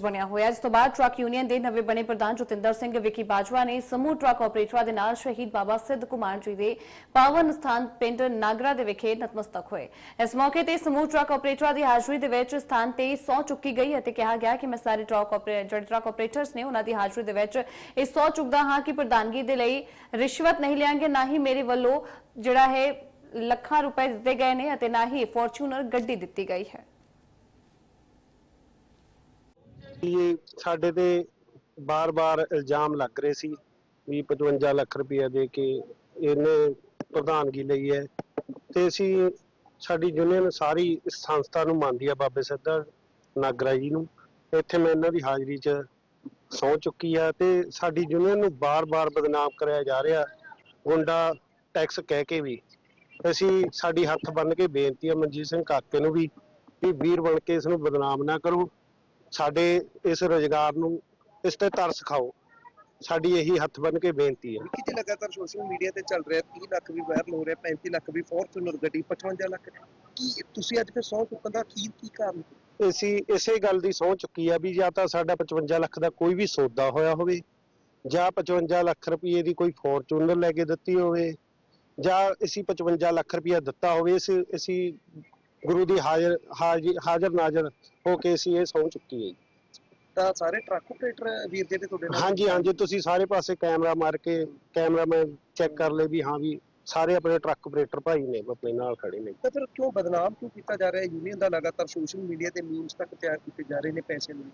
ਵਿੱਚ ਬਣਿਆ ਹੋਇਆ ਹੈ। ਇਸ ਤੋਂ ਬਾਅਦ ਟਰੱਕ ਯੂਨੀਅਨ ਦੇ ਨਵੇਂ ਬਣੇ ਪ੍ਰਧਾਨ ਜੋਤਿੰਦਰ ਸਿੰਘ ਵਿੱਕੀ ਬਾਜਵਾ ਨੇ ਸਮੂਹ ਟਰੱਕ ਆਪਰੇਟਰਾਂ ਦੇ ਨਾਲ ਸ਼ਹੀਦ ਬਾਬਾ ਸਿੱਧ ਕੁਮਾਰ ਜੀ ਦੇ ਪਾਵਨ ਸਥਾਨ ਪਿੰਡ ਨਾਗਰਾ ਦੇ ਵਿਖੇ ਨਤਮਸਤਕ ਹੋਏ ਇਸ ਮੌਕੇ ਤੇ ਸਮੂਹ ਟਰੱਕ ਆਪਰੇਟਰਾਂ ਦੀ ਹਾਜ਼ਰੀ ਦੇ ਵਿੱਚ ਸਥਾਨ ਤੇ ਸਹੁੰ ਚੁੱਕੀ ਗਈ ਅਤੇ ਕਿਹਾ ਗਿਆ ਕਿ ਮੈਂ ਸਾਰੇ ਟਰੱਕ ਜਿਹੜੇ ਟਰੱਕ ਆਪਰੇਟਰਸ ਨੇ, ਉਹਨਾਂ ਦੀ ਹਾਜ਼ਰੀ ਦੇ ਵਿੱਚ ਇਹ ਸਹੁੰ ਚੁੱਕਦਾ ਹਾਂ ਕਿ ਪ੍ਰਧਾਨਗੀ ਦੇ ਲਈ ਰਿਸ਼ਵਤ ਨਹੀਂ ਲਿਆਂਗੇ, ਨਾ ਹੀ ਮੇਰੇ ਵੱਲੋਂ ਜਿਹੜਾ ਹੈ ਲੱਖਾਂ ਰੁਪਏ ਦਿੱਤੇ ਗਏ ਨੇ ਅਤੇ ਨਾ ਹੀ ਫੋਰਚੂਨਰ ਗੱਡੀ ਦਿੱਤੀ ਗਈ ਹੈ ਇਹ ਸਾਡੇ ਤੇ ਬਾਰ-ਬਾਰ ਇਲਜ਼ਾਮ ਲੱਗ ਰਹੇ ਸੀ ਵੀ 55 ਲੱਖ ਰੁਪਏ ਦੇ ਕੇ ਇਹਨੇ ਪ੍ਰਧਾਨਗੀ ਲਈ ਹੈ ਤੇ ਅਸੀਂ ਸਾਡੀ ਯੂਨੀਅਨ ਸਾਰੀ ਇਸ ਸੰਸਥਾ ਨੂੰ ਮੰਨਦੀ ਆ ਬਾਬੇ ਸਿੱਧਾ ਨਾਗਰਾ ਜੀ ਨੂੰ। ਇੱਥੇ ਮੈਂ ਇਹਨਾਂ ਦੀ ਹਾਜ਼ਰੀ 'ਚ ਸਹੁੰ ਚੁੱਕੀ ਆ ਤੇ ਸਾਡੀ ਯੂਨੀਅਨ ਨੂੰ ਬਾਰ-ਬਾਰ ਬਦਨਾਮ ਕਰਿਆ ਜਾ ਰਿਹਾ ਗੁੰਡਾ ਟੈਕਸ ਕਹਿ ਕੇ ਵੀ। ਅਸੀਂ ਸਾਡੀ ਹੱਥ ਬੰਨ ਕੇ ਬੇਨਤੀ ਆ ਮਨਜੀਤ ਸਿੰਘ ਕਾਕੇ ਨੂੰ ਵੀ ਵੀ ਵੀਰ ਬਣ ਕੇ ਇਸ ਨੂੰ ਬਦਨਾਮ ਨਾ ਕਰੋ। ਸਾਡੇ ਇਸ ਰੋਜ਼ਗਾਰ ਨੂੰ ਇਸ ਤੇ ਤਰਸ ਖਾਓ ਸਾਡੀ ਇਹੀ ਹੱਥ ਬੰਨ ਕੇ ਬੇਨਤੀ ਹੈ। ਕਿ ਜੇ ਲਗਾਤਾਰ ਸੋਸ਼ਲ ਮੀਡੀਆ ਤੇ ਚੱਲ ਰਿਹਾ 30 ਲੱਖ ਵੀ ਵਾਇਰਲ ਹੋ ਰਿਹਾ 35 ਲੱਖ ਵੀ ਫੋਰਚੂਨਰ ਗੱਡੀ 55 ਲੱਖ। ਕੀ ਤੁਸੀਂ ਅੱਜ ਫਿਰ ਸੌ ਚੁੱਕਣ ਦਾ ਕੀ ਕੀ ਕਾਰਨ? ਅਸੀਂ ਇਸੇ ਗੱਲ ਦੀ ਸਹੁੰ ਚੁੱਕੀ ਆ ਵੀ ਜਾਂ ਤਾਂ ਸਾਡਾ 55 ਲੱਖ ਦਾ ਕੋਈ ਵੀ ਸੌਦਾ ਹੋਇਆ ਹੋਵੇ ਜਾਂ 55 ਲੱਖ ਰੁਪਏ ਦੀ ਕੋਈ ਫੋਰਚੂਨਰ ਲੈ ਕੇ ਦਿੱਤੀ ਹੋਵੇ ਜਾਂ ਅਸੀਂ 55 ਲੱਖ ਰੁਪਏ ਦਿੱਤਾ ਹੋਵੇ ਇਸ ਅਸੀਂ ਗੁਰੂ ਦੀ ਹਾਜ਼ਰ ਹਾਜ਼ਰ ਹਾਜ਼ਰ ਨਾਜ਼ਰ ਹੋ ਕੇ ਅਸੀਂ ਇਹ ਸਹੁੰ ਚੁੱਕੀ ਹੈ ਜੀ। ਤਾਂ ਸਾਰੇ ਟਰੱਕ ਆਪਰੇਟਰ ਵੀਰ ਜਿਹੜੇ ਤੁਹਾਡੇ ਹਾਂਜੀ ਹਾਂਜੀ ਤੁਸੀਂ ਸਾਰੇ ਪਾਸੇ ਕੈਮਰਾ ਮਾਰ ਕੇ ਕੈਮਰਾਮੈਨ ਚੈੱਕ ਕਰ ਲਏ ਵੀ ਹਾਂ ਵੀ ਸਾਰੇ ਆਪਣੇ ਟਰੱਕ ਆਪਰੇਟਰ ਭਾਈ ਨੇ ਆਪਣੇ ਨਾਲ ਖੜੇ ਨੇ। ਤਾਂ ਫਿਰ ਕਿਉਂ ਬਦਨਾਮ ਕਿਉਂ ਕੀਤਾ ਜਾ ਰਿਹਾ? ਹੈ ਯੂਨੀਅਨ ਦਾ ਲਗਾਤਾਰ ਸੋਸ਼ਲ ਮੀਡੀਆ ਤੇ ਮੀਮਸ ਤੱਕ ਤਿਆਰ ਕੀਤੇ ਜਾ ਰਹੇ ਨੇ ਪੈਸੇ ਲਈ।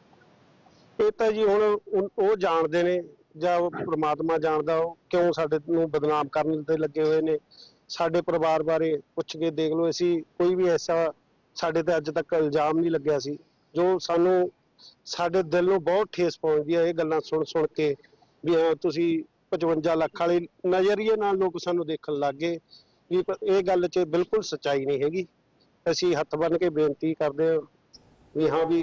ਇਹ ਤਾਂ ਜੀ ਹੁਣ ਉਨ- ਉਹ ਜਾਣਦੇ ਨੇ ਜਾਂ ਉਹ ਪ੍ਰਮਾਤਮਾ ਜਾਣਦਾ ਉਹ ਕਿਉਂ ਸਾਡੇ ਨੂੰ ਬਦਨਾਮ ਕਰਨ ਤੇ ਲੱਗੇ ਹੋਏ ਨੇ। ਸਾਡੇ ਪਰਿਵਾਰ ਬਾਰੇ ਪੁੱਛ ਕੇ ਦੇਖ ਲਓ, ਅਸੀਂ ਕੋਈ ਵੀ ਐਸਾ ਸਾਡੇ ਤੇ ਅੱਜ ਤੱਕ ਇਲਜ਼ਾਮ ਨਹੀਂ ਲੱਗਿਆ ਸੀ, ਜੋ ਸਾਨੂੰ ਸਾਡੇ ਦਿਲ ਨੂੰ ਬਹੁਤ ਠੇਸ ਪਹੁੰਚਦੀ ਹੈ ਇਹ ਗੱਲਾਂ ਸੁਣ ਸੁਣ ਕੇ ਵੀ ਹਾਂ, ਤੁਸੀਂ 55 ਲੱਖ ਵਾਲੇ ਨਜ਼ਰੀਏ ਨਾਲ ਲੋਕ ਸਾਨੂੰ ਦੇਖਣ ਲੱਗ ਗਏ ਵੀ ਇਹ ਗੱਲ 'ਚ ਬਿਲਕੁਲ ਸੱਚਾਈ ਨਹੀਂ ਹੈਗੀ। ਅਸੀਂ ਹੱਥ ਬੰਨ ਕੇ ਬੇਨਤੀ ਕਰਦੇ ਹਾਂ ਵੀ ਹਾਂ ਵੀ